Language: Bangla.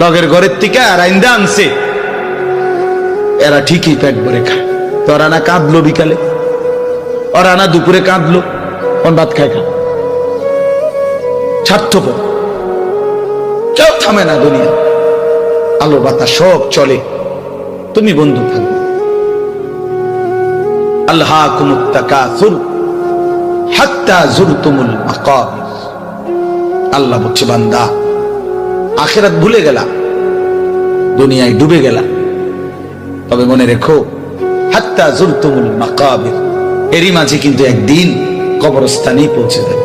লগের ঘরের থেকে আর আইন্দা আনছে। এরা ঠিকই পেট ভরে খায়। তোরা না কাঁদলো বিকালে। ওরা না দুপুরে কাঁদলো, কোন ভাত খায় খা স্বার্থপর কেউ থামে না দুনিয়া। আলো বাতাস সব চলে। তুমি বন্ধু থাকবে আল্লাহ বলছে, বান্দা, আখেরাত ভুলে গেলা। দুনিয়ায় ডুবে গেলাম। তবে মনে রেখো, হাত্তা জুরতুমুল মাকাবির, এরই মাঝে কিন্তু একদিন কবরস্থানেই পৌঁছে যাবে।